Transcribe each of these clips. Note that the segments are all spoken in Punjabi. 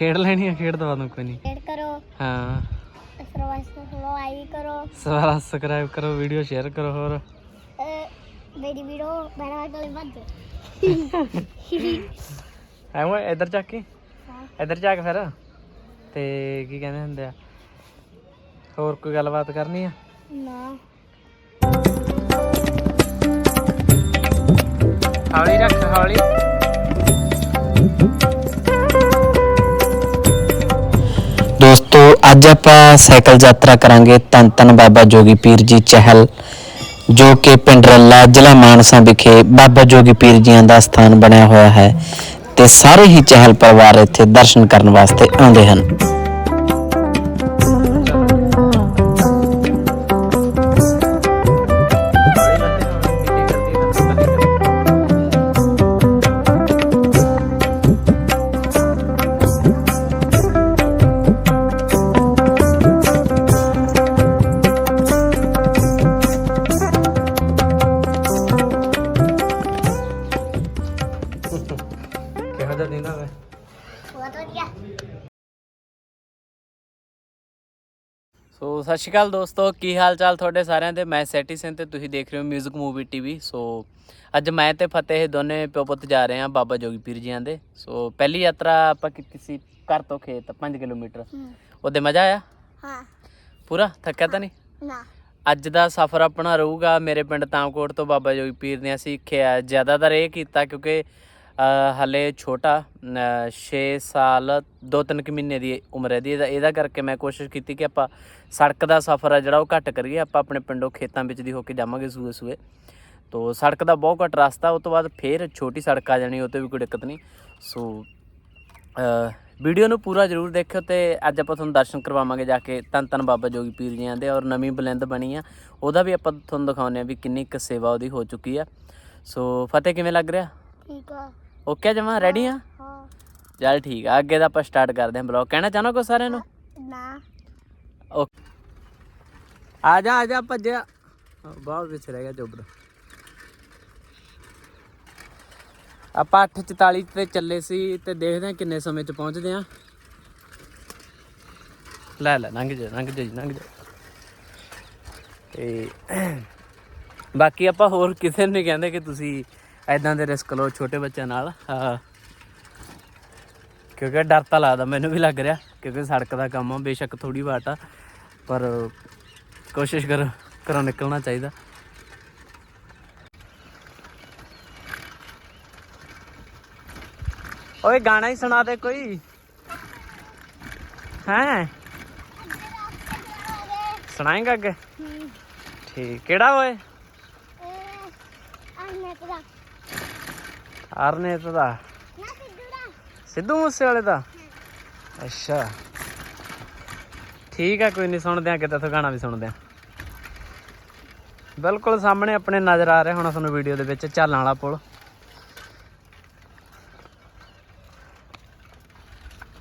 ਖੇਡ ਲੈਣੀ ਆ ਖੇਡ ਦਵਾ ਦੂੰ ਕੋਈ ਨਹੀਂ ਸ਼ੇਅਰ ਕਰੋ। ਹਾਂ। ਆਈ ਕਰੋ। ਸਾਰਾ ਸਬਸਕ੍ਰਾਈਬ ਕਰੋ ਵੀਡੀਓ ਸ਼ੇਅਰ ਕਰੋ ਹੋਰ। ਅਹ ਮੇਰੀ ਵੀਡੀਓ ਬਣਾ ਕੇ ਵੱਧ। ਐ ਓਏ ਇੱਧਰ ਚੱਕ ਕੇ। ਇੱਧਰ ਜਾ ਕੇ ਫਿਰ। ਤੇ ਕੀ ਕਹਿੰਦੇ ਹੁੰਦੇ ਆ? ਹੋਰ ਕੋਈ ਗੱਲਬਾਤ ਕਰਨੀ ਆ? ਨਾ। ਹੌਲੀ ਰੱਖ ਹੌਲੀ। ਦੋਸਤੋ, ਅੱਜ ਆਪਾਂ ਸਾਈਕਲ ਯਾਤਰਾ ਕਰਾਂਗੇ ਧੰਨ ਧੰਨ ਬਾਬਾ ਜੋਗੀ ਪੀਰ ਜੀ ਚਹਿਲ, ਜੋ ਕਿ ਪਿੰਡ ਰੱਲਾ ਜ਼ਿਲ੍ਹਾ ਮਾਨਸਾ ਵਿਖੇ ਬਾਬਾ ਜੋਗੀ ਪੀਰ ਜੀਆਂ ਦਾ ਸਥਾਨ ਬਣਿਆ ਹੋਇਆ ਹੈ ਤੇ ਸਾਰੇ ਹੀ ਚਹਿਲ ਪਰਿਵਾਰ ਇੱਥੇ ਦਰਸ਼ਨ ਕਰਨ ਵਾਸਤੇ ਆਉਂਦੇ ਹਨ। ਕਿਹੋ ਜਿਹਾ ਦਿਨ ਹੋਵੇ ਬਹੁਤ ਵਧੀਆ। ਸੋ ਸਤਿ ਸ਼੍ਰੀ ਅਕਾਲ ਦੋਸਤੋ ਕੀ ਹਾਲ ਚਾਲ ਤੁਹਾਡੇ ਸਾਰਿਆਂ ਦੇ? ਮੈਂ ਸੈਟੀ ਸਿੰਘ ਤੇ ਤੁਸੀਂ ਦੇਖ ਰਹੇ ਹੋ 뮤직 ਮੂਵੀ ਟੀਵੀ ਸੋ ਅੱਜ ਮੈਂ ਤੇ ਫਤਿਹ ਦੋਨੇ ਪਿਓ ਪੁੱਤ ਜਾ ਰਹੇ ਹਾਂ ਬਾਬਾ ਜੋਗੀ ਪੀਰ ਜੀਆਂ ਦੇ। ਸੋ ਪਹਿਲੀ ਯਾਤਰਾ ਆਪਾਂ ਕੀਤੀ ਸੀ ਘਰ ਤੋਂ ਖੇਤ 5 ਕਿਲੋਮੀਟਰ। ਉਹਦੇ ਮਜ਼ਾ ਆਇਆ? ਹਾਂ। ਪੂਰਾ? ਥੱਕਿਆ ਤਾਂ ਨਹੀਂ? ਨਾ। ਅੱਜ ਦਾ ਸਫ਼ਰ ਆਪਣਾ ਰਹੂਗਾ ਮੇਰੇ ਪਿੰਡ ਤਾਮਕੋਟ ਤੋਂ ਬਾਬਾ ਜੋਗੀ ਪੀਰ ਨੇ ਅਸੀਂ ਸਿੱਖਿਆ ਜ਼ਿਆਦਾਤਰ ਇਹ ਕੀਤਾ ਕਿਉਂਕਿ ਹਲੇ ਛੋਟਾ 6 ਸਾਲ 2-3 ਕੁ ਮਹੀਨੇ ਦੀ ਉਮਰ ਹੈ ਦੀ ਇਹਦਾ ਕਰਕੇ ਮੈਂ ਕੋਸ਼ਿਸ਼ ਕੀਤੀ ਕਿ ਆਪਾਂ ਸੜਕ ਦਾ ਸਫ਼ਰ ਆ ਜਿਹੜਾ ਉਹ ਘੱਟ ਕਰੀਏ। ਆਪਾਂ ਆਪਣੇ ਪਿੰਡੋਂ ਖੇਤਾਂ ਵਿੱਚ ਦੀ ਹੋ ਕੇ ਜਾਵਾਂਗੇ ਸੂਏ ਸੂਏ ਤੋ ਸੜਕ ਦਾ ਬਹੁਤ ਘੱਟ ਰਸਤਾ ਉਸ ਤੋਂ ਬਾਅਦ ਫੇਰ ਛੋਟੀ ਸੜਕ ਆ ਜਾਣੀ ਉਹ ਤੇ ਵੀ ਕੋਈ ਦਿੱਕਤ ਨਹੀਂ। ਸੋ ਵੀਡੀਓ ਨੂੰ ਪੂਰਾ ਜ਼ਰੂਰ ਦੇਖਿਓ ਤੇ ਅੱਜ ਆਪਾਂ ਤੁਹਾਨੂੰ ਦਰਸ਼ਨ ਕਰਵਾਵਾਂਗੇ ਜਾ ਕੇ ਧੰਨ ਧੰਨ ਬਾਬਾ ਜੋਗੀ ਪੀਰ ਜੀਆਂ ਦੇ ਔਰ ਨਵੀਂ ਬਲੰਦ ਬਣੀ ਆ। ਉਹਦਾ ਵੀ ਆਪਾਂ ਤੁਹਾਨੂੰ ਦਿਖਾਉਂਦੇ ਆ ਵੀ ਕਿੰਨੀ ਕੁ ਸੇਵਾ ਉਹਦੀ ਹੋ ਚੁੱਕੀ ਆ। ਸੋ, ਫਤਿਹ ਕਿਵੇਂ ਲੱਗ ਰਿਹਾ? ਠੀਕ ਆ। ਓਕੇ ਜਮਾ ਰੈਡੀ ਆ? ਹਾਂ ਚੱਲ ਠੀਕ ਆ ਅੱਗੇ ਦਾ ਆਪਾਂ ਸਟਾਰਟ ਕਰਦੇ ਹਾਂ ਬਲੌਗ ਕਹਿਣਾ ਚਾਹਨਾ ਕੋ ਸਾਰਿਆਂ ਨੂੰ? ਨਾ। ਓਕੇ ਆ ਜਾ ਆ ਜਾ ਭੱਜਿਆ। ਬਹੁਤ ਪਿੱਛੇ ਰਹਿ ਗਿਆ ਚੋਬਰ ਆਪਾਂ 8:44 ਤੇ ਚੱਲੇ ਸੀ ਤੇ ਦੇਖਦੇ ਹਾਂ ਕਿੰਨੇ ਸਮੇਂ ਚ ਪਹੁੰਚਦੇ ਆ ਲੈ ਲੈ ਲੰਘ ਜਾ ਲੰਘ ਜਾ ਜੀ, ਲੰਘ ਜਾ। ਤੇ ਬਾਕੀ ਆਪਾਂ ਹੋਰ ਕਿਸੇ ਨੂੰ ਨਹੀਂ ਕਹਿੰਦੇ ਕਿ ਤੁਸੀਂ ਐਦਾਂ ਦੇ ਰਿਸਕ ਲਓ ਛੋਟੇ ਬੱਚਿਆਂ ਨਾਲ ਹਾਂ। ਕਿਉਂਕਿ ਡਰ ਤਾਂ ਲੱਗਦਾ ਮੈਨੂੰ ਵੀ ਲੱਗ ਰਿਹਾ ਕਿਉਂਕਿ ਸੜਕ ਦਾ ਕੰਮ ਆ ਬੇਸ਼ੱਕ ਥੋੜੀ ਬਾਟ ਆ ਪਰ ਕੋਸ਼ਿਸ਼ ਕਰੋ ਘਰੋਂ ਨਿਕਲਣਾ ਚਾਹੀਦਾ। ਓਏ ਗਾਣਾ ਹੀ ਸੁਣਾ ਦੇ ਕੋਈ। ਹੈ? ਸੁਣਾਏਗਾ ਅੱਗੇ? ਠੀਕ ਕਿਹੜਾ ਓਏ ਇਹ ਆਨੇ ਤਰਾ ਅਰਨੇਤ ਦਾ ਸਿੱਧੂ ਮੂਸੇ ਵਾਲੇ ਦਾ ਅੱਛਾ ਠੀਕ ਆ ਕੋਈ ਨਹੀਂ ਸੁਣਦੇ ਆ ਕਿਤੇ ਤੋਂ ਗਾਣਾ ਵੀ ਸੁਣਦੇ ਆ ਬਿਲਕੁਲ ਸਾਹਮਣੇ ਆਪਣੇ ਨਜ਼ਰ ਆ ਰਿਹਾ ਹੁਣ ਤੁਹਾਨੂੰ ਵੀਡੀਓ ਦੇ ਵਿੱਚ ਝਾਲਾਂ ਵਾਲਾ ਪੁਲ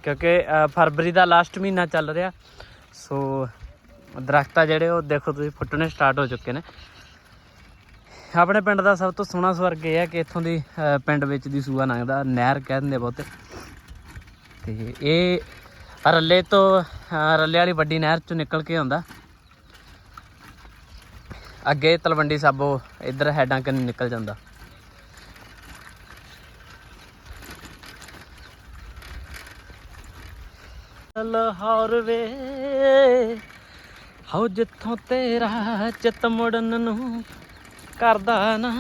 ਕਿਉਂਕਿ ਫਰਵਰੀ ਦਾ ਲਾਸਟ ਮਹੀਨਾ ਚੱਲ ਰਿਹਾ ਸੋ ਦਰਖਤ ਜਿਹੜੇ ਉਹ ਦੇਖੋ ਤੁਸੀਂ ਫੁੱਟਣੇ ਸਟਾਰਟ ਹੋ ਚੁੱਕੇ ਨੇ ਆਪਣੇ ਪਿੰਡ ਦਾ ਸਭ ਤੋਂ ਸੋਹਣਾ ਸਵਰਗ ਇਹ ਹੈ ਕਿ ਇੱਥੋਂ ਦੀ ਪਿੰਡ ਵਿੱਚ ਦੀ ਸੂਆ ਲੰਘਦਾ ਨਹਿਰ ਕਹਿ ਦਿੰਦੇ ਬਹੁਤੇ। ਤੇ ਇਹ ਰੱਲੇ ਤੋਂ ਰੱਲੇ ਵਾਲੀ ਵੱਡੀ ਨਹਿਰ ਚੋਂ ਨਿਕਲ ਕੇ ਆਉਂਦਾ। ਅੱਗੇ ਤਲਵੰਡੀ ਸਾਬੋ ਇੱਧਰ ਹੈਡਾਂ ਕੰਨੀ ਨਿਕਲ ਜਾਂਦਾ। ਲਾਹੌਰ ਵੇ, ਹਉ ਜਿੱਥੋਂ ਤੇਰਾ ਚਿੱਤ ਮੁੜਨ ਨੂੰ ਕਰਦਾ ਨਾ।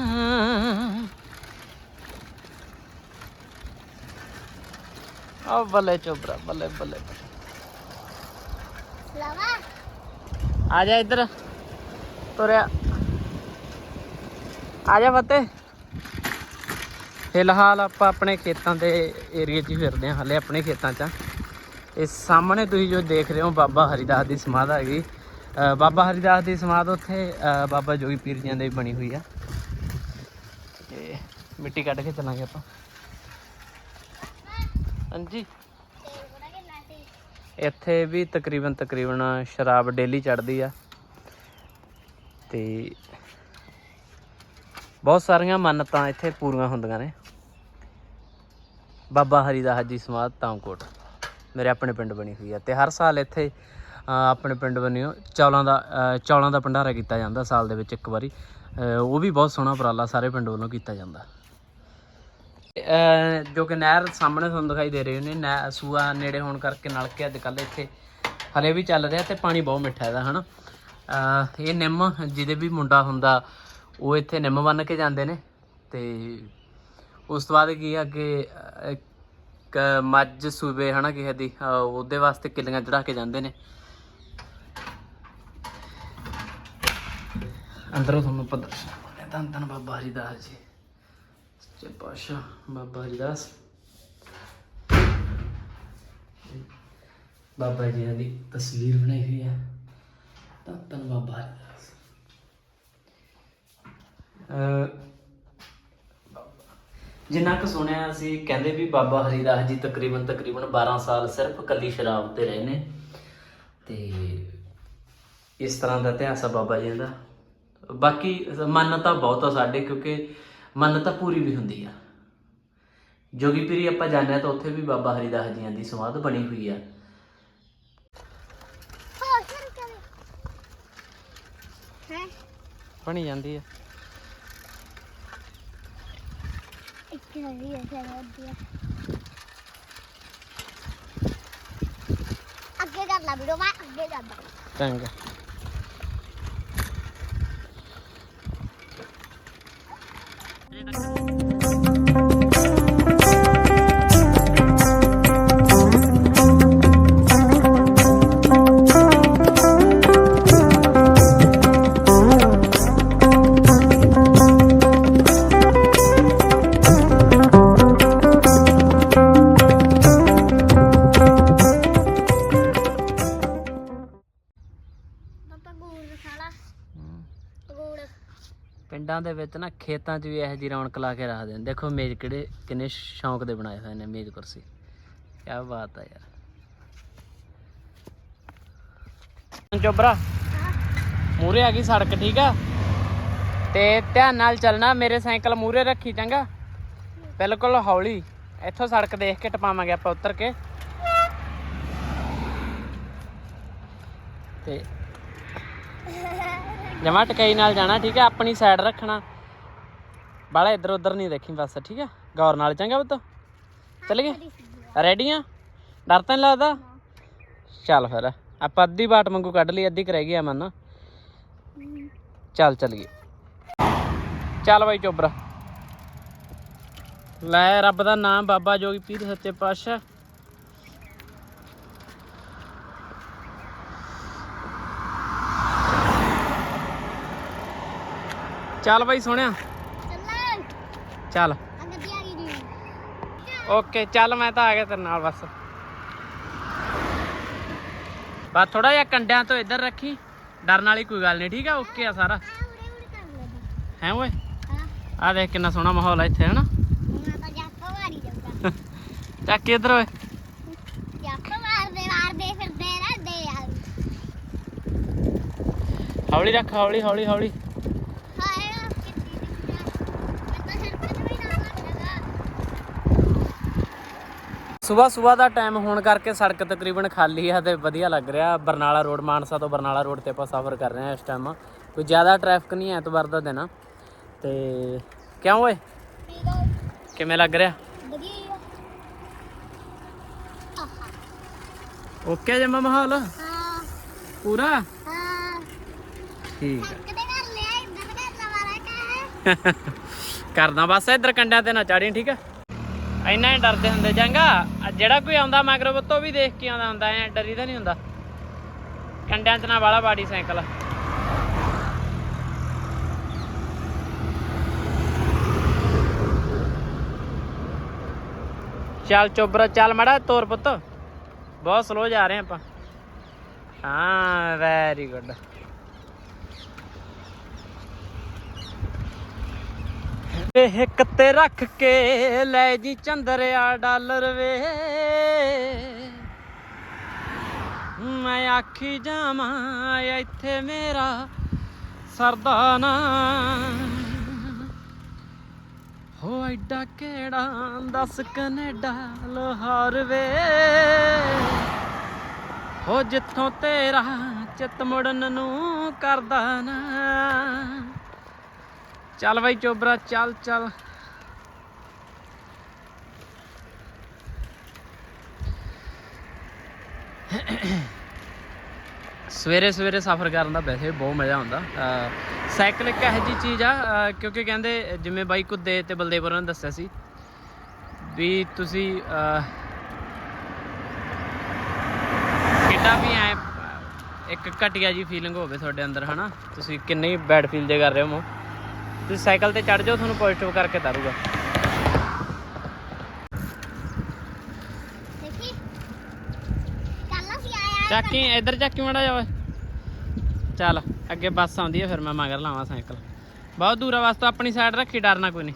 ਆ ਬੱਲੇ ਚੋਬਰਾ ਬੱਲੇ ਬੱਲੇ। ਲਵਾ। ਆ ਜਾ ਇੱਧਰ ਤੁਰਿਆ। ਆ ਜਾ ਫਤਿਹ ਫਿਲਹਾਲ ਆਪਾਂ ਆਪਣੇ ਖੇਤਾਂ ਦੇ ਏਰੀਏ 'ਚ ਹੀ ਫਿਰਦੇ ਹਾਂ ਹਲੇ ਆਪਣੇ ਖੇਤਾਂ 'ਚ। ਇਹ ਸਾਹਮਣੇ ਤੁਸੀਂ ਜੋ ਦੇਖ ਰਹੇ ਹੋ ਬਾਬਾ ਹਰੀਦਾਸ ਦੀ ਸਮਾਧ ਹੈਗੀ ਬਾਬਾ ਹਰੀਦਾਸ ਦੀ ਸਮਾਧ ਉੱਥੇ ਬਾਬਾ ਜੋਗੀ ਪੀਰ ਜੀਆਂ ਦੀ ਬਣੀ ਹੋਈ ਆ। ਤੇ ਮਿੱਟੀ ਕੱਢ ਕੇ ਚੱਲਾਂਗੇ ਆਪਾਂ। ਹਾਂਜੀ। ਇੱਥੇ ਵੀ ਤਕਰੀਬਨ ਤਕਰੀਬਨ ਸ਼ਰਾਬ ਡੇਲੀ ਚੜਦੀ ਆ। ਤੇ ਬਹੁਤ ਸਾਰੀਆਂ ਮੰਨਤਾਂ ਇੱਥੇ ਪੂਰੀਆਂ ਹੁੰਦੀਆਂ ਨੇ। ਬਾਬਾ ਹਰੀਦਾਸ ਜੀ ਸਮਾਧ ਤਾਮਕੋਟ ਮੇਰੇ ਆਪਣੇ ਪਿੰਡ ਬਣੀ ਹੋਈ ਆ। ਤੇ ਹਰ ਸਾਲ ਇੱਥੇ ਆਪਣੇ ਪਿੰਡ ਬਣਿਓ ਚੌਲਾਂ ਦਾ ਚੌਲਾਂ ਦਾ ਭੰਡਾਰਾ ਕੀਤਾ ਜਾਂਦਾ ਸਾਲ ਦੇ ਵਿੱਚ ਇੱਕ ਵਾਰੀ। ਉਹ ਵੀ ਬਹੁਤ ਸੋਹਣਾ ਉਪਰਾਲਾ ਸਾਰੇ ਪਿੰਡ ਵੱਲੋਂ ਕੀਤਾ ਜਾਂਦਾ। ਜੋ ਕਿ ਨਹਿਰ ਸਾਹਮਣੇ ਤੁਹਾਨੂੰ ਦਿਖਾਈ ਦੇ ਰਹੀ ਨੇ ਨਹਿ ਸੂਆ ਨੇੜੇ ਹੋਣ ਕਰਕੇ ਨਲਕੇ ਅੱਜ ਕੱਲ੍ਹ ਇੱਥੇ ਹਲੇ ਵੀ ਚੱਲ ਰਿਹਾ ਤੇ ਪਾਣੀ ਬਹੁਤ ਮਿੱਠਾ ਇਹਦਾ ਹਨਾ? ਅ, ਇਹ ਨਿੰਮ ਜਿਹਦੇ ਵੀ ਮੁੰਡਾ ਹੁੰਦਾ ਉਹ ਇੱਥੇ ਨਿੰਮ ਬੰਨ ਕੇ ਜਾਂਦੇ ਨੇ। ਤੇ ਉਸ ਤੋਂ ਬਾਅਦ ਕੀ ਆ ਕਿ ਅ, ਮੱਝ ਸੂਬੇ ਹਨਾ ਕਿਸੇ ਦੀ ਉਹਦੇ ਵਾਸਤੇ ਕਿੱਲੀਆਂ ਚੜਾ ਕੇ ਜਾਂਦੇ ਨੇ। ਅੰਦਰੋਂ ਤੁਹਾਨੂੰ ਆਪਾਂ ਦਰਸ਼ਨ ਪ੍ਰਦਰਸ਼ਨ ਧੰਨ ਧੰਨ ਬਾਬਾ ਹਰੀਦਾਸ ਜੀ। ਸੱਚੇ ਪਾਤਸ਼ਾਹ ਬਾਬਾ ਹਰੀਦਾਸ। ਬਾਬਾ ਜੀ ਦੀ ਤਸਵੀਰ ਬਣਾਈ ਹੋਈ ਹੈ। ਧੰਨ ਧੰਨ ਬਾਬਾ ਹਰੀਦਾਸ। ਜਿੰਨਾ ਕੁ ਸੁਣਿਆ ਅਸੀਂ, ਕਹਿੰਦੇ ਵੀ ਬਾਬਾ ਹਰੀਦਾਸ ਜੀ ਤਕਰੀਬਨ ਤਕਰੀਬਨ 12 ਸਾਲ ਸਿਰਫ ਕੱਲੀ ਸ਼ਰਾਬ ਤੇ ਰਹੇ ਨੇ। ਤੇ ਇਸ ਤਰ੍ਹਾਂ ਦਾ ਇਤਿਹਾਸ ਆ ਬਾਬਾ ਜੀ ਦਾ। ਬਾਕੀ ਮੰਨਤਾ ਬਹੁਤ ਆ ਸਾਡੇ ਕਿਉਂਕਿ ਮੰਨਤਾ ਪੂਰੀ ਵੀ ਹੁੰਦੀ ਆ। ਜੋਗੀ ਪੀਰੀ ਆਪਾਂ ਜਾਂਦੇ ਹਾਂ ਤਾਂ ਉੱਥੇ ਵੀ ਬਾਬਾ ਹਰੀਦਾਸ ਜੀਆਂ ਦੀ ਸਮਾਧ ਬਣੀ ਹੋਈ ਆ। ਬਣੀ ਜਾਂਦੀ ਆ। ਇੱਕ ਹੈ ਫਿਰ ਵਧੀਆ ਅੱਗੇ ਕਰ ਲਾ ਵੀਡੀਓ ਮੈਂ ਅੱਗੇ ਕਰਦਾ। ਚੰਗਾ। ਪਿੰਡਾਂ ਦੇ ਵਿੱਚ ਨਾ ਖੇਤਾਂ 'ਚ ਵੀ ਇਹੋ ਜਿਹੀ ਰੌਣਕ ਲਾ ਕੇ ਰੱਖਦੇ ਨੇ। ਦੇਖੋ ਮੇਜ਼ ਕਿਹੜੇ, ਕਿੰਨੇ ਸ਼ੌਂਕ ਦੇ ਬਣਾਏ ਹੋਏ ਨੇ ਮੇਜ਼ ਕੁਰਸੀ। ਕੀ ਬਾਤ ਆ ਯਾਰ। ਚੋਬਰਾ ਮੂਰੇ ਆ ਗਈ ਸੜਕ, ਠੀਕ ਆ? ਤੇ ਧਿਆਨ ਨਾਲ ਚੱਲਣਾ, ਮੇਰੇ ਸਾਈਕਲ ਮੂਰੇ ਰੱਖੀ, ਚੰਗਾ? ਬਿਲਕੁਲ ਹੌਲੀ। ਇੱਥੋਂ ਸੜਕ ਦੇਖ ਕੇ ਟਪਾਵਾਂਗੇ ਆਪਾਂ ਉੱਤਰ ਕੇ। ਤੇ ਜਮਾ ਟਕਾਈ ਨਾਲ ਜਾਣਾ, ਠੀਕ ਹੈ? ਆਪਣੀ ਸਾਈਡ ਰੱਖਣਾ। ਬਾਲਾ ਇੱਧਰ ਉੱਧਰ ਨਹੀਂ ਦੇਖੀ ਬਸ, ਠੀਕ ਹੈ? ਗੌਰ ਨਾਲ ਚੰਗਾ ਪੁੱਤ। ਚੱਲ ਗਏ? ਰੈਡੀ ਆ? ਡਰ ਤਾਂ ਨਹੀਂ ਲੱਗਦਾ? ਚੱਲ ਫਿਰ, ਆਪਾਂ ਅੱਧੀ ਬਾਟ ਵਾਂਗੂ ਕੱਢ ਲਈ, ਅੱਧੀ ਕੁ ਰਹਿ ਗਈ ਆ ਮਨ। ਚੱਲ ਚੱਲੀਏ ਚੱਲ ਬਾਈ ਚੋਬਰਾ। ਲੈ ਰੱਬ ਦਾ ਨਾਮ ਬਾਬਾ ਜੋਗੀ ਪੀਰ ਸੱਚੇ ਪਾਤਸ਼ਾਹ। ਚੱਲ ਬਾਈ ਸੋਹਣਿਆ। ਚੱਲ। ਆ ਗਈ ਓਕੇ ਚੱਲ ਮੈਂ ਤਾਂ ਆ ਗਿਆ ਤੇਰੇ ਨਾਲ ਬਸ। ਬਸ ਥੋੜਾ ਜਿਹਾ ਕੰਡਿਆਂ ਤੋਂ ਇੱਧਰ ਰੱਖੀ। ਡਰਨ ਵਾਲੀ ਕੋਈ ਗੱਲ ਨਹੀਂ ਠੀਕ ਆ? ਓਕੇ ਆ ਸਾਰਾ। ਹੈ ਓਏ? ਆ ਦੇਖ ਕਿੰਨਾ ਸੋਹਣਾ ਮਾਹੌਲ ਆ ਇੱਥੇ ਹਨਾ? ਮੈਂ ਤਾਂ ਜੱਪ ਮਾਰੀ ਜਾਂਦਾ ਚੱਕ ਇੱਧਰ ਓਏ। ਹੌਲੀ ਰੱਖ ਹੌਲੀ ਹੌਲੀ ਹੌਲੀ ਹਾਏ ਆ ਕਿੱਡੀ ਦਿੱਕਤ ਮੈਂ ਤਾਂ ਸਿਰ ਤੇ ਵੀ ਨਾ ਲੱਗਦਾ ਸਵੇਰ ਸਵੇਰ ਦਾ ਟਾਈਮ ਹੋਣ ਕਰਕੇ ਸੜਕ ਤਕਰੀਬਨ ਖਾਲੀ ਆ ਤੇ ਵਧੀਆ ਲੱਗ ਰਿਹਾ। ਬਰਨਾਲਾ ਰੋਡ ਮਾਨਸਾ ਤੋਂ ਬਰਨਾਲਾ ਰੋਡ ਤੇ ਆਪਾਂ ਸਫ਼ਰ ਕਰ ਰਹੇ ਹਾਂ ਇਸ ਟਾਈਮ ਕੋਈ ਜ਼ਿਆਦਾ ਟ੍ਰੈਫਿਕ ਨਹੀਂ ਹੈ ਐਤਵਾਰ ਦਾ ਦਿਨ। ਆ ਤੇ ਕਿਉਂ ਓਏ? ਕਿਵੇਂ ਲੱਗ ਰਿਹਾ? ਵਧੀਆ ਹੀ ਓਕੇ ਜਮਾ ਮਾਹੌਲ? ਹਾਂ ਪੂਰਾ? ਹਾਂ ਠੀਕ ਹੈ। ਕਰਦਾ ਬਸ ਇੱਧਰ ਕੰਡਿਆਂ ਤੇ ਨਾ ਚਾੜੀ ਠੀਕ ਆ? ਇੰਨਾ ਹੀ ਡਰਦੇ ਹੁੰਦੇ ਜਾਂਗਾ। ਆਹ ਜਿਹੜਾ ਕੋਈ ਆਉਂਦਾ ਮਗਰੋਂ ਬੱਤੋਂ ਵੀ ਦੇਖ ਕੇ ਆਉਂਦਾ ਹੁੰਦਾ, ਐ ਡਰੀ ਤਾਂ ਨਹੀਂ ਹੁੰਦਾ। ਕੰਡਿਆਂ 'ਚ ਨਾ ਵਾਲਾ ਬਾੜੀ ਸਾਈਕਲ। ਚੱਲ ਚੋਬਰਾ, ਚੱਲ ਮੜਾ ਤੋਰ ਪੁੱਤ। ਬਹੁਤ ਸਲੋ ਜਾ ਰਹੇ ਆਪਾਂ। ਹਾਂ ਵੈਰੀ ਗੁੱਡ ਇਹ ਇੱਕ ਤੇ ਰੱਖ ਕੇ ਲੈ ਜੀ ਚੰਦਰਿਆ ਡਾਲਰ ਵੇ। ਮੈਂ ਆਖੀ ਜਾਵਾਂ, ਇੱਥੇ ਮੇਰਾ ਸਰਦਾ ਨਾ। ਹੋ ਐਡਾ ਕਿਹੜਾ, ਦੱਸ ਕੈਨੇਡਾ, ਲਾਹੌਰ ਵੇ। ਹੋ ਜਿੱਥੋਂ ਤੇਰਾ ਚਿੱਤ ਮੁੜਨ ਨੂੰ ਕਰਦਾ ਨਾ। ਚੱਲ ਬਾਈ ਚੋਬਰਾ, ਚੱਲ ਚੱਲ। ਸਵੇਰੇ ਸਵੇਰੇ ਸਫ਼ਰ ਕਰਨ ਦਾ ਵੈਸੇ ਬਹੁਤ ਮਜ਼ਾ ਆਉਂਦਾ। ਸਾਈਕਲ ਇੱਕ ਇਹੋ ਜਿਹੀ ਚੀਜ਼ ਆ ਕਿਉਂਕਿ ਕਹਿੰਦੇ ਜਿਵੇਂ ਬਾਈ ਕੁੱਦੇ ਤੇ ਬਲਦੇਵਰ ਨੇ ਦੱਸਿਆ ਸੀ ਵੀ ਤੁਸੀਂ ਕਿੱਡਾ ਵੀ ਐ ਇੱਕ ਘਟੀਆ ਜੀ ਫੀਲਿੰਗ ਹੋਵੇ ਤੁਹਾਡੇ ਅੰਦਰ, ਹਨਾ? ਤੁਸੀਂ ਕਿੰਨੇ ਹੀ ਬੈਡ ਫੀਲ ਜੇ ਕਰ ਰਹੇ ਹੋ ਤੁਸੀਂ ਸਾਈਕਲ ਤੇ ਚੜ ਜਾਓ ਤੁਹਾਨੂੰ ਪੋਜ਼ਿਟਿਵ ਕਰਕੇ ਆਇਆ ਚੱਕੀ ਇੱਧਰ। ਚੱਕੀ ਮੜਾ ਜਾਵੇ ਚੱਲ ਅੱਗੇ ਬੱਸ ਆਉਂਦੀ ਹੈ ਫਿਰ ਮੈਂ ਮਗਰ ਲਾਵਾਂ ਸਾਈਕਲ। ਬਹੁਤ ਦੂਰ ਆ ਬੱਸ ਤੋਂ ਆਪਣੀ ਸਾਈਡ ਰੱਖੀ ਡਰਨਾ ਕੋਈ ਨਹੀਂ।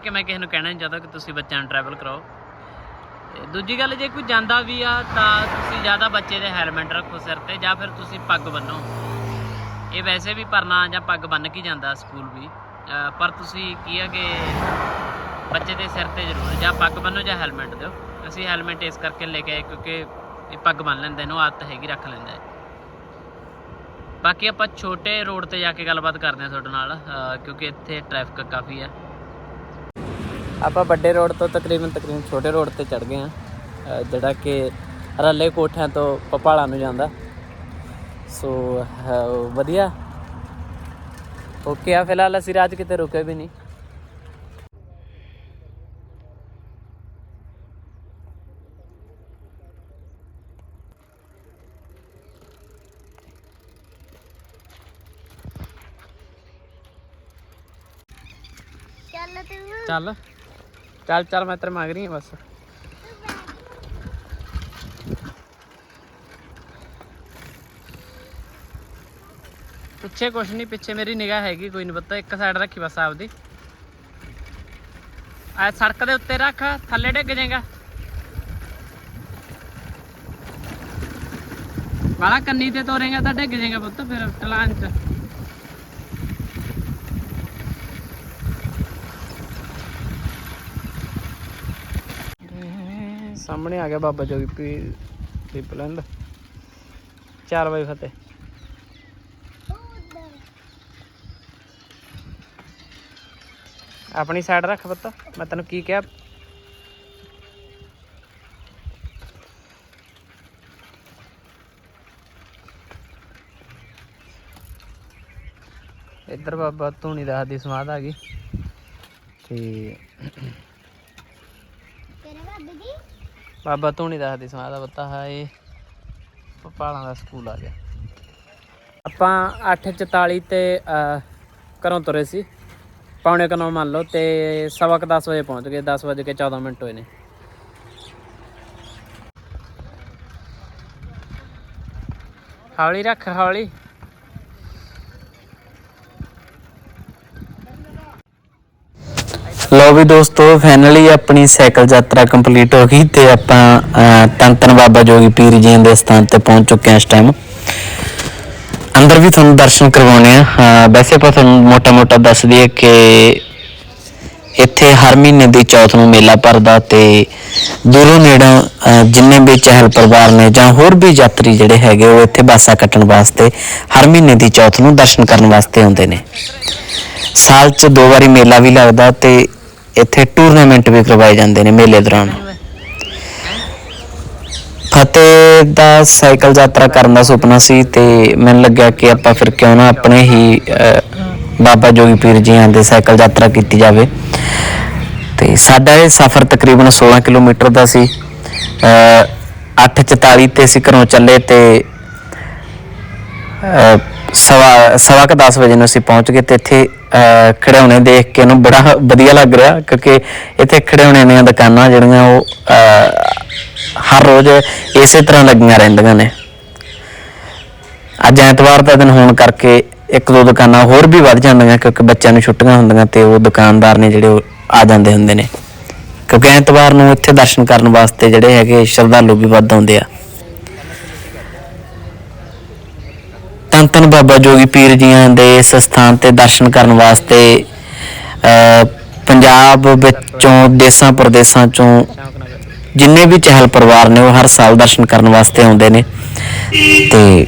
ਕਿ ਮੈਂ ਕਿਸੇ ਨੂੰ ਕਹਿਣਾ ਨਹੀਂ ਚਾਹਦਾ ਕਿ ਤੁਸੀਂ ਬੱਚਿਆਂ ਨੂੰ ਟਰੈਵਲ ਕਰਾਓ। ਤੇ ਦੂਜੀ ਗੱਲ, ਜੇ ਕੋਈ ਜਾਂਦਾ ਵੀ ਆ, ਤਾਂ ਤੁਸੀਂ ਜ਼ਿਆਦਾ ਬੱਚੇ ਦੇ ਹੈਲਮਟ ਰੱਖੋ ਸਿਰ ਤੇ ਜਾਂ ਫਿਰ ਤੁਸੀਂ ਪੱਗ ਬੰਨੋ। ਇਹ ਵੈਸੇ ਵੀ ਪਰਨਾ ਜਾਂ ਪੱਗ ਬੰਨ ਕੇ ਜਾਂਦਾ ਸਕੂਲ ਵੀ। ਪਰ ਤੁਸੀਂ ਕੀ ਆ ਕਿ ਬੱਚੇ ਦੇ ਸਿਰ ਤੇ ਜ਼ਰੂਰ ਜਾਂ ਪੱਗ ਬੰਨੋ ਜਾਂ ਹੈਲਮਟ ਦਿਓ। ਅਸੀਂ ਹੈਲਮਟ ਇਸ ਕਰਕੇ ਲੈ ਕੇ ਆਏ ਕਿਉਂਕਿ ਇਹ ਪੱਗ ਬੰਨ ਲੈਂਦੇ ਨੂੰ, ਉਹ ਆਦਤ ਹੈਗੀ ਰੱਖ ਲੈਂਦਾ। ਹੈ ਬਾਕੀ ਆਪਾਂ ਛੋਟੇ ਰੋਡ ਤੇ ਜਾ ਕੇ ਗੱਲਬਾਤ ਕਰਦੇ ਹਾਂ ਤੁਹਾਡੇ ਨਾਲ ਕਿਉਂਕਿ ਇੱਥੇ ਟ੍ਰੈਫਿਕ ਕਾਫੀ ਹੈ। ਆਪਾਂ ਵੱਡੇ ਰੋਡ ਤੋਂ ਤਕਰੀਬਨ ਤਕਰੀਬਨ ਛੋਟੇ ਰੋਡ ਤੇ ਚੜ ਗਏ ਹਾਂ। ਜਿਹੜਾ ਕਿ ਰੱਲੇ ਕੋਠਿਆਂ ਤੋਂ ਪਪਾਲਾ ਨੂੰ ਜਾਂਦਾ। ਸੋ ਵਧੀਆ। ਓਕੇ ਆ ਫਿਲਹਾਲ ਅਸੀਂ ਰਾਜ ਕਿਤੇ ਰੁਕੇ ਵੀ ਨਹੀਂ। ਚੱਲ ਚੱਲ। ਚੱਲ ਚੱਲ ਮੈਂ ਤੇਰੇ ਮੰਗ ਰਹੀ ਹਾਂ ਬਸ। ਪਿੱਛੇ ਕੁਛ ਨਹੀਂ ਪਿੱਛੇ ਮੇਰੀ ਨਿਗਾਹ ਹੈਗੀ ਕੋਈ ਨਹੀਂ ਪਤਾ, ਇੱਕ ਸਾਈਡ ਰੱਖੀ ਬਸ ਆਪਦੀ। ਆ ਸੜਕ ਦੇ ਉੱਤੇ ਰੱਖ, ਥੱਲੇ ਡਿੱਗ ਜਾਏਗਾ। ਵਾਲਾ ਕੰਨੀ ਤੇ ਤੋਰੇਗਾ ਤਾਂ ਡਿੱਗ ਜਾਏਗਾ ਪੁੱਤ ਫਿਰ ਟਲਾਨ ਚ। ਸਾਹਮਣੇ ਆ ਗਿਆ ਬਾਬਾ ਜੋਗੀ ਪੀਰ ਦੀ 4 ਵਜੇ ਫਤਿਹ। ਆਪਣੀ ਸਾਈਡ ਰੱਖ ਪੁੱਤ, ਮੈਂ ਤੈਨੂੰ ਕੀ ਕਿਹਾ? ਇੱਧਰ ਬਾਬਾ ਧੂਣੀ ਦਾ ਦੀ ਸਮਾਧ ਆ ਗਈ। ਤੇ ਬਾਬਾ ਧੂਣੀ ਦਾ ਦੀ ਸਮਾਧ ਦਾ ਪਤਾ ਹੈ ਇਹ ਪਪਾਲਾਂ ਦਾ ਸਕੂਲ ਆ ਗਿਆ। ਆਪਾਂ 8:44 ਤੇ ਘਰੋਂ ਤੁਰੇ ਸੀ। ਪੌਣੇ ਕਨੋ ਮੰਨ ਲਓ ਤੇ ਸਵਾ ਕੁ 10 ਵਜੇ ਪਹੁੰਚ ਗਏ 10 ਵਜੇ ਕੇ 14 ਮਿੰਟ ਹੋਏ ਨੇ। ਹੌਲੀ ਰੱਖ, ਹੌਲੀ। ਲੋ ਵੀ ਦੋਸਤੋ ਫਾਈਨਲੀ ਆਪਣੀ ਸਾਈਕਲ ਯਾਤਰਾ ਕੰਪਲੀਟ ਹੋ ਗਈ ਤੇ ਆਪਾਂ ਅਹ, ਧੰਨ ਬਾਬਾ ਜੋਗੀ ਪੀਰ ਜੀ ਦੇ ਸਥਾਨ ਤੇ ਪਹੁੰਚ ਚੁੱਕੇ ਹਾਂ ਇਸ ਟਾਈਮ ਅੰਦਰ ਵੀ ਤੁਹਾਨੂੰ ਦਰਸ਼ਨ ਕਰਵਾਉਣੇ ਆ। ਵੈਸੇ ਆਪਾਂ ਤੁਹਾਨੂੰ ਮੋਟਾ-ਮੋਟਾ ਦੱਸ ਦਈਏ ਕਿ ਇੱਥੇ ਹਰ ਮਹੀਨੇ ਦੀ ਚੌਥ ਨੂੰ ਮੇਲਾ ਭਰਦਾ ਤੇ ਦੂਰੋਂ ਨੇੜੋਂ ਜਿੰਨੇ ਵੀ ਚਹਿਲ ਪਰਿਵਾਰ ਨੇ ਜਾਂ ਹੋਰ ਵੀ ਯਾਤਰੀ ਜਿਹੜੇ ਹੈਗੇ ਉਹ ਇੱਥੇ ਬਾਸਾ ਕੱਟਣ ਵਾਸਤੇ ਹਰ ਮਹੀਨੇ ਦੀ ਚੌਥ ਨੂੰ ਦਰਸ਼ਨ ਕਰਨ ਵਾਸਤੇ ਆਉਂਦੇ ਨੇ। ਸਾਲ 'ਚ ਦੋ ਵਾਰੀ ਮੇਲਾ ਵੀ ਲੱਗਦਾ ਤੇ ਇੱਥੇ ਟੂਰਨਾਮੈਂਟ ਵੀ ਕਰਵਾਏ ਜਾਂਦੇ ਨੇ ਮੇਲੇ ਦੌਰਾਨ। ਫਤਿਹ ਦਾ ਸਾਈਕਲ ਯਾਤਰਾ ਕਰਨ ਦਾ ਸੁਪਨਾ ਸੀ ਤੇ ਮੈਨੂੰ ਲੱਗਿਆ ਕਿ ਆਪਾਂ ਫਿਰ ਕਿਉਂ ਨਾ ਆਪਣੇ ਹੀ ਬਾਬਾ ਜੋਗੀ ਪੀਰ ਜੀਆਂ ਦੇ ਸਾਈਕਲ ਯਾਤਰਾ ਕੀਤੀ ਜਾਵੇ। ਤੇ ਸਾਡਾ ਇਹ ਸਫ਼ਰ ਤਕਰੀਬਨ 16 ਕਿਲੋਮੀਟਰ ਦਾ ਸੀ। ਅਹ, 8:44 ਤੇ ਅਸੀਂ ਘਰੋਂ ਚੱਲੇ ਤੇ ਸਵਾ ਸਵਾ ਕੁ 10 ਵਜੇ ਨੂੰ ਅਸੀਂ ਪਹੁੰਚ ਗਏ ਤੇ ਇੱਥੇ ਅ, ਖਿਡੌਣੇ ਦੇਖ ਕੇ ਉਹਨੂੰ ਬੜਾ ਵਧੀਆ ਲੱਗ ਰਿਹਾ ਕਿਉਂਕਿ ਇੱਥੇ ਖਿਡੌਣੇ ਦੀਆਂ ਦੁਕਾਨਾਂ ਜਿਹੜੀਆਂ ਉਹ ਹਰ ਰੋਜ਼ ਇਸੇ ਤਰ੍ਹਾਂ ਲੱਗੀਆਂ ਰਹਿੰਦੀਆਂ ਨੇ। ਅੱਜ ਐਤਵਾਰ ਦਾ ਦਿਨ ਹੋਣ ਕਰਕੇ ਇੱਕ ਦੋ ਦੁਕਾਨਾਂ ਹੋਰ ਵੀ ਵੱਧ ਜਾਂਦੀਆਂ ਕਿਉਂਕਿ ਬੱਚਿਆਂ ਨੂੰ ਛੁੱਟੀਆਂ ਹੁੰਦੀਆਂ ਤੇ ਉਹ ਦੁਕਾਨਦਾਰ ਨੇ ਜਿਹੜੇ ਉਹ ਆ ਜਾਂਦੇ ਹੁੰਦੇ ਨੇ। ਕਿਉਂਕਿ ਐਤਵਾਰ ਨੂੰ ਇੱਥੇ ਦਰਸ਼ਨ ਕਰਨ ਵਾਸਤੇ ਜਿਹੜੇ ਹੈਗੇ ਸ਼ਰਧਾਲੂ ਵੀ ਵੱਧ ਆਉਂਦੇ ਆ। ਧੰਨ ਧੰਨ ਬਾਬਾ ਜੋਗੀ ਪੀਰ ਜੀਆਂ ਦੇ ਇਸ ਸਥਾਨ ਤੇ ਦਰਸ਼ਨ ਕਰਨ ਵਾਸਤੇ ਪੰਜਾਬ ਵਿੱਚੋਂ, ਦੇਸਾਂ ਪ੍ਰਦੇਸਾਂ ਚੋਂ ਜਿੰਨੇ ਵੀ ਚਹਿਲ ਪਰਿਵਾਰ ਨੇ ਉਹ ਹਰ ਸਾਲ ਦਰਸ਼ਨ ਕਰਨ ਵਾਸਤੇ ਆਉਂਦੇ ਨੇ। ਤੇ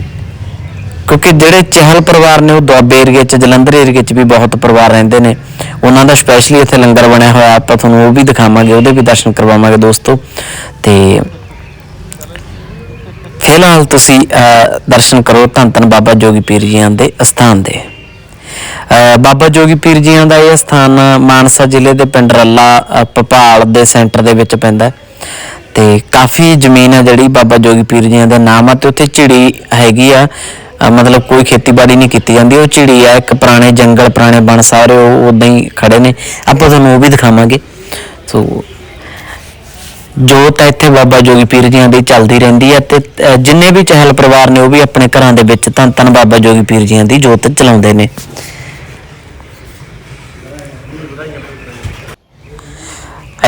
ਕਿਉਂਕਿ ਜਿਹੜੇ ਚਹਿਲ ਪਰਿਵਾਰ ਨੇ ਉਹ ਦੁਆਬੇ ਏਰੀਏ ਚ, ਜਲੰਧਰ ਏਰੀਏ ਚ ਵੀ ਬਹੁਤ ਪਰਿਵਾਰ ਰਹਿੰਦੇ ਨੇ। ਉਹਨਾਂ ਦਾ ਸਪੈਸ਼ਲੀ ਇੱਥੇ ਲੰਗਰ ਬਣਿਆ ਹੋਇਆ, ਆਪਾਂ ਤੁਹਾਨੂੰ ਉਹ ਵੀ ਦਿਖਾਵਾਂਗੇ, ਉਹਦੇ ਵੀ ਦਰਸ਼ਨ ਕਰਵਾਵਾਂਗੇ ਦੋਸਤੋ। ਤੇ ਫਿਲਹਾਲ ਤੁਸੀਂ ਦਰਸ਼ਨ ਕਰੋ ਧੰਨ ਧੰਨ ਬਾਬਾ ਜੋਗੀ ਪੀਰ ਜੀਆਂ ਦੇ ਅਸਥਾਨ ਦੇ। ਬਾਬਾ ਜੋਗੀ ਪੀਰ ਜੀਆਂ ਦਾ ਇਹ ਸਥਾਨ ਮਾਨਸਾ ਜ਼ਿਲ੍ਹੇ ਦੇ ਪਿੰਡ ਰੱਲਾ ਅਹ, ਦੇ ਸੈਂਟਰ ਦੇ ਵਿੱਚ ਪੈਂਦਾ ਹੈ। ਤੇ ਕਾਫੀ ਜ਼ਮੀਨ ਹੈ ਜਿਹੜੀ ਬਾਬਾ ਜੋਗੀ ਪੀਰ ਜੀਆਂ ਦਾ ਨਾਮ ਆ ਤੇ ਉੱਥੇ ਝਿੜੀ ਹੈਗੀ ਆ। ਮਤਲਬ ਕੋਈ ਖੇਤੀਬਾੜੀ ਨਹੀਂ ਕੀਤੀ ਜਾਂਦੀ। ਉਹ ਝਿੜੀ ਆ ਇੱਕ ਪੁਰਾਣੇ ਜੰਗਲ ਪੁਰਾਣੇ ਬਣ ਸਾਰੇ ਉਹ ਉਦਾਂ ਹੀ ਖੜੇ ਨੇ। ਆਪਾਂ ਤੁਹਾਨੂੰ ਉਹ ਵੀ ਦਿਖਾਵਾਂਗੇ। ਸੋ ਜੋਤ ਇੱਥੇ ਬਾਬਾ ਜੋਗੀ ਪੀਰ ਜੀਆਂ ਦੀ ਚੱਲਦੀ ਰਹਿੰਦੀ ਹੈ ਤੇ ਅਹ, ਜਿੰਨੇ ਵੀ ਚਹਿਲ ਪਰਿਵਾਰ ਨੇ ਉਹ ਵੀ ਆਪਣੇ ਘਰਾਂ ਦੇ ਵਿੱਚ ਧੰਨ ਧੰਨ ਬਾਬਾ ਜੋਗੀ ਪੀਰ ਜੀਆਂ ਦੀ ਜੋਤ ਚਲਾਉਂਦੇ ਨੇ।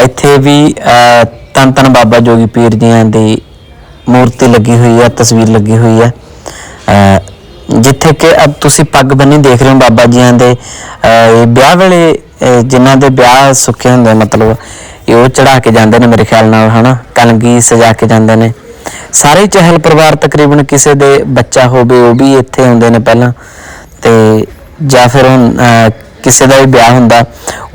ਇੱਥੇ ਵੀ ਅਹ, ਧੰਨ ਧੰਨ ਬਾਬਾ ਜੋਗੀ ਪੀਰ ਜੀਆਂ ਦੀ ਮੂਰਤੀ ਲੱਗੀ ਹੋਈ ਹੈ ਤਸਵੀਰ ਲੱਗੀ ਹੋਈ ਹੈ। ਅਹ, ਜਿੱਥੇ ਕਿ ਅਬ ਤੁਸੀਂ ਪੱਗ ਬੰਨੀ ਦੇਖ ਰਹੇ ਹੋ ਬਾਬਾ ਜੀਆਂ ਦੇ ਅਹ, ਇਹ ਵਿਆਹ ਵੇਲੇ ਅਹ, ਜਿਨ੍ਹਾਂ ਦੇ ਵਿਆਹ ਸੁੱਕੇ ਹੁੰਦੇ ਆ, ਮਤਲਬ ਇਹ ਉਹ ਚੜਾ ਕੇ ਜਾਂਦੇ ਨੇ ਮੇਰੇ ਖਿਆਲ ਨਾਲ, ਹਨਾ? ਕਲਗੀ ਸਜਾ ਕੇ ਜਾਂਦੇ ਨੇ। ਸਾਰੇ ਚਹਿਲ ਪਰਿਵਾਰ ਤਕਰੀਬਨ ਕਿਸੇ ਦੇ ਬੱਚਾ ਹੋਵੇ, ਉਹ ਵੀ ਇੱਥੇ ਆਉਂਦੇ ਨੇ ਪਹਿਲਾਂ। ਤੇ ਜਾਂ ਫਿਰ ਹੁਣ ਕਿਸੇ ਦਾ ਵੀ ਵਿਆਹ ਹੁੰਦਾ,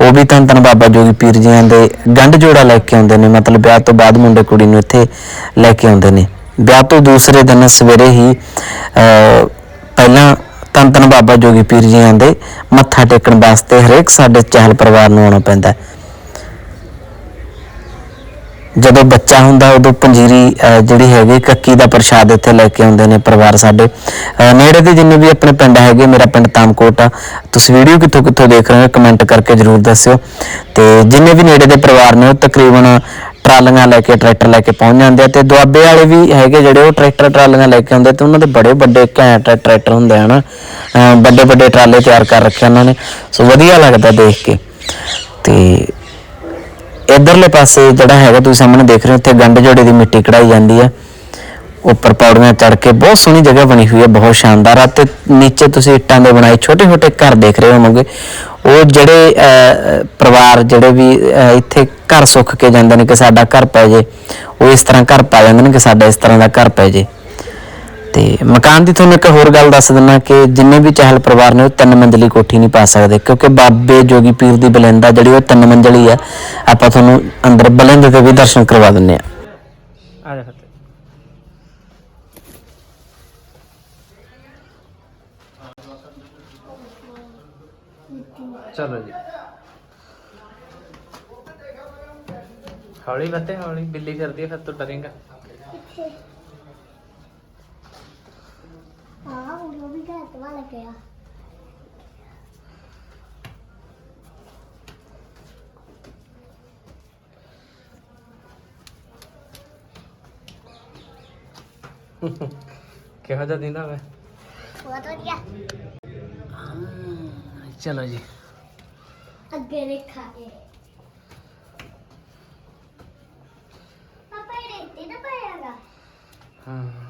ਉਹ ਵੀ ਧੰਨ ਧੰਨ ਬਾਬਾ ਜੋਗੀ ਪੀਰ ਜੀਆਂ ਦੇ ਗੰਢ ਜੋੜਾ ਲੈ ਕੇ ਆਉਂਦੇ ਨੇ। ਮਤਲਬ ਵਿਆਹ ਤੋਂ ਬਾਅਦ ਮੁੰਡੇ ਕੁੜੀ ਨੂੰ ਇੱਥੇ ਲੈ ਕੇ ਆਉਂਦੇ ਨੇ। ਵਿਆਹ ਤੋਂ ਦੂਸਰੇ ਦਿਨ ਸਵੇਰੇ ਹੀ ਪਹਿਲਾਂ ਧੰਨ ਧੰਨ ਬਾਬਾ ਜੋਗੀ ਪੀਰ ਜੀਆਂ ਦੇ ਮੱਥਾ ਟੇਕਣ ਵਾਸਤੇ ਹਰੇਕ ਸਾਡੇ ਚਹਿਲ ਪਰਿਵਾਰ ਨੂੰ ਆਉਣਾ ਪੈਂਦਾ। ਜਦੋਂ ਬੱਚਾ ਹੁੰਦਾ, ਉਦੋਂ ਪੰਜੀਰੀ ਜਿਹੜੀ ਹੈਗੀ, ਕੱਕੀ ਦਾ ਪ੍ਰਸ਼ਾਦ ਇੱਥੇ ਲੈ ਕੇ ਆਉਂਦੇ ਨੇ ਪਰਿਵਾਰ ਸਾਡੇ। ਨੇੜੇ ਦੇ ਜਿੰਨੇ ਵੀ ਆਪਣੇ ਪਿੰਡ ਹੈਗੇ, ਮੇਰਾ ਪਿੰਡ ਤਾਮਕੋਟ ਆ। ਤੁਸੀਂ ਵੀਡੀਓ ਕਿੱਥੋਂ ਕਿੱਥੋਂ ਦੇਖ ਰਹੇ ਹੋ, ਕਮੈਂਟ ਕਰਕੇ ਜਰੂਰ ਦੱਸਿਓ। ਤੇ ਜਿੰਨੇ ਵੀ ਨੇੜੇ ਦੇ ਪਰਿਵਾਰ ਨੇ, ਉਹ ਤਕਰੀਬਨ ਟਰਾਲੀਆਂ ਲੈ ਕੇ, ਟਰੈਕਟਰ ਲੈ ਕੇ ਪਹੁੰਚ ਜਾਂਦੇ ਆ। ਤੇ ਦੁਆਬੇ ਵਾਲੇ ਵੀ ਹੈਗੇ ਜਿਹੜੇ, ਉਹ ਟਰੈਕਟਰ, ਟਰਾਲੀਆਂ ਲੈ ਕੇ ਆਉਂਦੇ ਤੇ ਉਹਨਾਂ ਦੇ ਬੜੇ ਵੱਡੇ ਘੈਂਟ ਟਰੈਕਟਰ ਹੁੰਦੇ ਹਨ ਵੱਡੇ ਵੱਡੇ ਟਰਾਲੇ ਤਿਆਰ ਕਰ ਰੱਖੇ ਉਹਨਾਂ ਨੇ। ਸੋ ਵਧੀਆ ਲੱਗਦਾ ਦੇਖ ਕੇ। ਤੇ ਇਧਰਲੇ ਪਾਸੇ ਜਿਹੜਾ ਹੈਗਾ ਤੁਸੀਂ ਸਾਹਮਣੇ ਦੇਖ ਰਹੇ ਹੋ, ਉੱਥੇ ਗੰਢ ਜੋੜੇ ਦੀ ਮਿੱਟੀ ਕਢਾਈ ਜਾਂਦੀ ਹੈ। ਉੱਪਰ ਪੌੜੀਆਂ ਚੜ ਕੇ ਬਹੁਤ ਸੋਹਣੀ ਜਗ੍ਹਾ ਬਣੀ ਹੋਈ ਹੈ, ਬਹੁਤ ਸ਼ਾਨਦਾਰ ਆ ਤੇ ਨੀਚੇ ਤੁਸੀਂ ਇੱਟਾਂ ਦੇ ਬਣਾਏ ਛੋਟੇ ਛੋਟੇ ਘਰ ਦੇਖ ਰਹੇ ਹੋਵੋਗੇ। ਉਹ ਜਿਹੜੇ ਪਰਿਵਾਰ ਜਿਹੜੇ ਵੀ ਇੱਥੇ ਘਰ ਸੁੱਖ ਕੇ ਜਾਂਦੇ ਨੇ ਕਿ ਸਾਡਾ ਘਰ ਪੈ ਜੇ, ਉਹ ਇਸ ਤਰ੍ਹਾਂ ਘਰ ਪਾ ਜਾਂਦੇ ਨੇ ਕਿ ਸਾਡਾ ਇਸ ਤਰ੍ਹਾਂ ਦਾ ਘਰ ਪੈ ਜੇ। ਤੇ ਮਕਾਨ ਦੀ ਤੁਹਾਨੂੰ ਇੱਕ ਹੋਰ ਗੱਲ ਦੱਸ ਦਿੰਦਾ ਕਿ ਜਿੰਨੇ ਵੀ ਚਾਹਲ ਪਰਿਵਾਰ ਨੇ ਉਹ ਤਿੰਨ ਮੰਜ਼ਲੀ ਕੋਠੀ ਨਹੀਂ ਪਾ ਸਕਦੇ, ਕਿਉਂਕਿ ਬਾਬੇ ਜੋਗੀ ਪੀਰ ਦੀ ਬਲਿੰਦਾ ਜਿਹੜੀ ਉਹ ਤਿੰਨ ਮੰਜ਼ਲੀ ਹੈ ਆਪਾਂ ਤੁਹਾਨੂੰ ਅੰਦਰ ਬਲਿੰਦ ਦੇ ਵੀ ਦਰਸ਼ਨ ਕਰਵਾ ਦਿੰਨੇ ਆ ਆ ਜਾ ਫਤਿਹ। ਚਲੋ ਜੀ। ਹੌਲੀ ਬੱਤੇ ਹੌਲੀ। ਬਿੱਲੀ ਕਰਦੀ ਹੈ ਫਿਰ ਤੂੰ ਡਰੇਂਗਾ। ਹਾਂ ਉਹ ਵੀ ਘੱਟ ਵਾ ਲੱਗਿਆ ਕਿਹੋ ਜਿਹਾ ਦਿੰਦਾ ਵੇ? ਬਹੁਤ ਵਧੀਆ। ਚਲੋ ਜੀ। ਅੱਗੇ ਦੇਖਾਂਗੇ ਪਾਪਾ ਇਹ ਰੇਤੇ ਨਾ ਪਾਇਆਗਾ ਹਾਂ।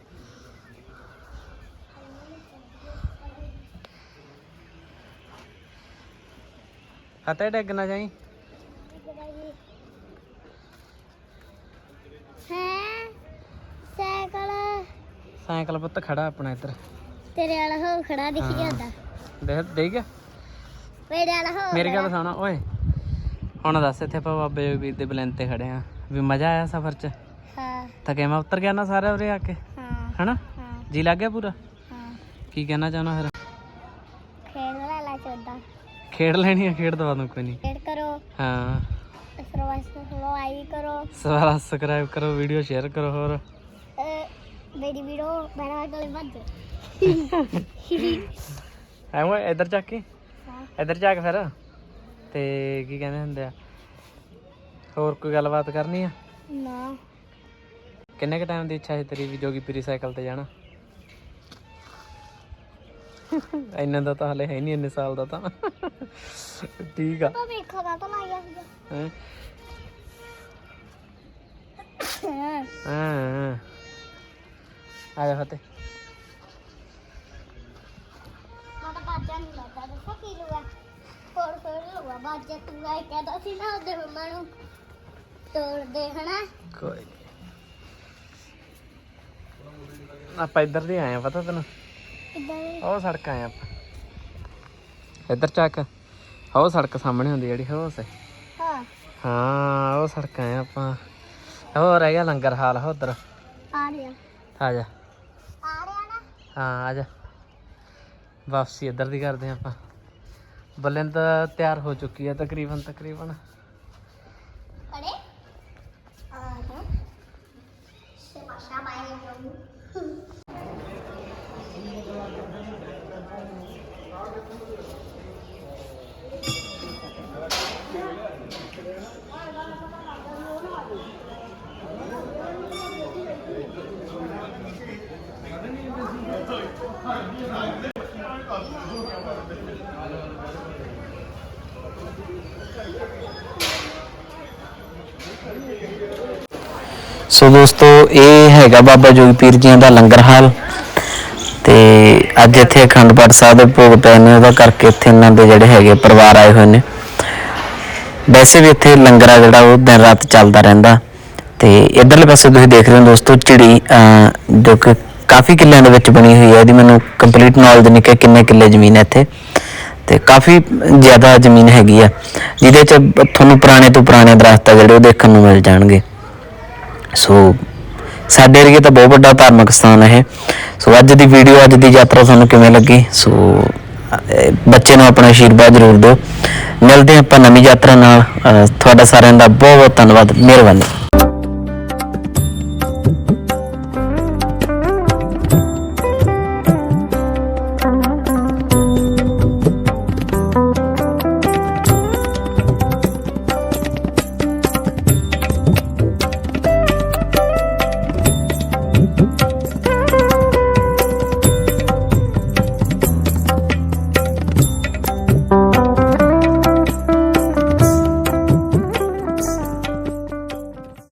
ਹਤੇ ਡਿੱਗ ਨਾ ਜਾਈ? ਹੈ ਸਾਈਕਲ ਸਾਈਕਲ ਪੁੱਤ ਖੜਾ ਆਪਣਾ ਇੱਧਰ। ਤੇਰੇ ਵਾਲਾ ਹੋ। ਖੜਾ ਦਿਖੀ ਜਾਂਦਾ ਦੇਖ ਦੇਖ ਮੇਰੇ ਵਾਲਾ ਹੋ ਮੇਰੀ ਗੱਲ ਸੁਣਾ ਓਏ। ਹੁਣ ਦੱਸ ਇੱਥੇ ਆਪਾਂ ਬਾਬੇ ਜੋਗੀਪੀਰ ਦੇ ਬਲੈਨ ਤੇ ਖੜੇ ਆ ਵੀ ਮਜ਼ਾ ਆਇਆ ਸਫ਼ਰ 'ਚ? ਹਾਂ ਥਕੇਵਾ ਉਤਰ ਗਿਆ ਨਾ ਸਾਰਾ ਉਰੇ ਆ ਕੇ। ਹਾਂ। ਹਨਾ? ਜੀ ਲੱਗ ਗਿਆ ਪੂਰਾ? ਹਾਂ। ਕੀ ਕਹਿਣਾ ਚਾਹਣਾ ਫਿਰ? ਖੇਡ ਲੈਣੀ ਆ ਖੇਡ ਦਵਾ ਦੂੰ ਕੋਈ ਨਹੀਂ। ਖੇਡ ਕਰੋ। ਹਾਂ। ਆਈ ਕਰੋ। ਸਾਰਾ ਸਬਸਕ੍ਰਾਈਬ ਕਰੋ ਵੀਡੀਓ ਸ਼ੇਅਰ ਕਰੋ ਹੋਰ। ਅਹ ਮੇਰੀ ਵੀਡੀਓ ਬਣਾ ਕੇ ਵੱਧ। ਐ ਓਏ ਇੱਧਰ ਚੱਕ ਕੇ। ਇੱਧਰ ਚੱਕ ਫਿਰ। ਤੇ ਕੀ ਕਹਿੰਦੇ ਹੁੰਦੇ ਆ? ਹੋਰ ਕੋਈ ਗੱਲਬਾਤ ਕਰਨੀ ਆ? ਨਾ। ਕਿੰਨੇ ਕ ਟਾਈਮ ਦੀ ਇੱਛਾ ਹੈ ਤੇਰੀ ਵੀ ਜੋਗੀਪੀਰੀ ਸਾਈਕਲ ਤੇ ਜਾਣਾ? ਇੰਨਾ ਦਾ ਤਾਂ ਹਲੇ ਹੈ ਨਹੀਂ ਇੰਨੇ ਸਾਲ ਦਾ ਤਾਂ। ਠੀਕ ਆ। ਤਾਂ ਵੇਖੋ ਨਾ ਤਾਂ ਲਾਇਆ ਹੈਂ? ਸੀਗਾ ਹਾਂ। ਆ ਜਾ ਫਤੇ ਮੈਂ ਤਾਂ ਬਾਜਾ ਨਹੀਂ ਲੱਗਦਾ ਦੱਸੋ ਕੀ ਲੂਆ? ਹੋਰ ਹੋਰ ਲੂਆ? ਬਾਜਾ ਤੂੰ ਆਈ ਕਹਿੰਦਾ ਸੀ ਨਾ ਉਹਦੇ ਮੰਮਾ ਨੂੰ ਤੋੜ ਦੇ ਹਨਾ? ਕੋਈ ਨੀ। ਆਪਾਂ ਇੱਧਰ ਦੀ ਆਏ ਆ ਪਤਾ ਤੈਨੂੰ। ਉਹ ਸੜਕ ਆਏ ਆਪਾਂ। ਇੱਧਰ ਚੱਕ। ਉਹ ਸੜਕ ਸਾਹਮਣੇ ਹੁੰਦੀ ਜਿਹੜੀ ਉਹ ਸੇ ਹਾਂ। ਹਾਂ ਉਹ ਸੜਕ ਆਏ ਆਪਾਂ। ਉਹ ਰਹਿ ਗਿਆ ਲੰਗਰ ਹਾਲ ਉਧਰ। ਆ ਰਿਹਾ ਆ ਜਾ। ਆ ਰਿਹਾ ਨਾ। ਹਾਂ ਆ ਜਾ। ਵਾਪਸੀ ਇੱਧਰ ਦੀ ਕਰਦੇ ਹਾਂ ਆਪਾਂ। ਬੱਲੇ ਤਾਂ ਤਿਆਰ ਹੋ ਚੁੱਕੀ ਹੈ ਤਕਰੀਬਨ ਤਕਰੀਬਨ ਅਰੇ ਆ ਹਾਂ ਸੇ ਪਾਸ਼ਾ ਬਾਈ ਜਾਊਂ ਸੋ ਦੋਸਤੋ, ਇਹ ਹੈਗਾ ਬਾਬਾ ਜੋਗੀ ਪੀਰ ਜੀ ਦਾ ਲੰਗਰ ਹਾਲ। ਤੇ ਅੱਜ ਇੱਥੇ ਅਖੰਡ ਪਾਠ ਸਾਹਿਬ ਦੇ ਭੋਗ ਪਏ ਨੇ, ਉਹਦਾ ਕਰਕੇ ਇੱਥੇ ਇਹਨਾਂ ਦੇ ਜਿਹੜੇ ਹੈਗੇ ਪਰਿਵਾਰ ਆਏ ਹੋਏ ਨੇ। ਵੈਸੇ ਵੀ ਇੱਥੇ ਲੰਗਰ ਆ ਜਿਹੜਾ ਉਹ ਦਿਨ ਰਾਤ ਚੱਲਦਾ ਰਹਿੰਦਾ। ਤੇ ਇਧਰਲੇ ਪਾਸੇ ਤੁਸੀਂ ਦੇਖ ਰਹੇ ਹੋ ਦੋਸਤੋ, ਚਿੜੀ ਜੋ ਕਿ ਕਾਫੀ ਕਿੱਲਿਆਂ ਦੇ ਵਿੱਚ ਬਣੀ ਹੋਈ ਹੈ। ਇਹਦੀ ਮੈਨੂੰ ਕੰਪਲੀਟ ਨੌਲੇਜ ਨਹੀਂ ਕਿ ਕਿੰਨੇ ਕਿੱਲੇ ਜ਼ਮੀਨ ਹੈ ਇੱਥੇ। ਤੇ ਕਾਫੀ ਜ਼ਿਆਦਾ ਜ਼ਮੀਨ ਹੈਗੀ ਆ, ਜਿਹਦੇ ਚ ਤੁਹਾਨੂੰ ਪੁਰਾਣੇ ਤੋਂ ਪੁਰਾਣੇ ਦਰਖਤ ਆ ਜਿਹੜੇ ਉਹ ਦੇਖਣ ਨੂੰ ਮਿਲ ਜਾਣਗੇ। ਸੋ, ਸਾਡੇ ਏਰੀਏ ਤਾਂ ਬਹੁਤ ਵੱਡਾ ਧਾਰਮਿਕ ਸਥਾਨ ਹੈ। ਇਹ ਸੋ, ਅੱਜ ਦੀ ਵੀਡੀਓ ਅੱਜ ਦੀ ਯਾਤਰਾ ਤੁਹਾਨੂੰ ਕਿਵੇਂ ਲੱਗੀ? ਸੋ ਬੱਚੇ ਨੂੰ ਆਪਣਾ ਆਸ਼ੀਰਵਾਦ ਜ਼ਰੂਰ ਦਿਓ। ਮਿਲਦੇ ਹਾਂ ਆਪਾਂ ਨਵੀਂ ਯਾਤਰਾ ਨਾਲ। ਤੁਹਾਡਾ ਸਾਰਿਆਂ ਦਾ ਬਹੁਤ ਬਹੁਤ ਧੰਨਵਾਦ। ਮਿਹਰਬਾਨੀ।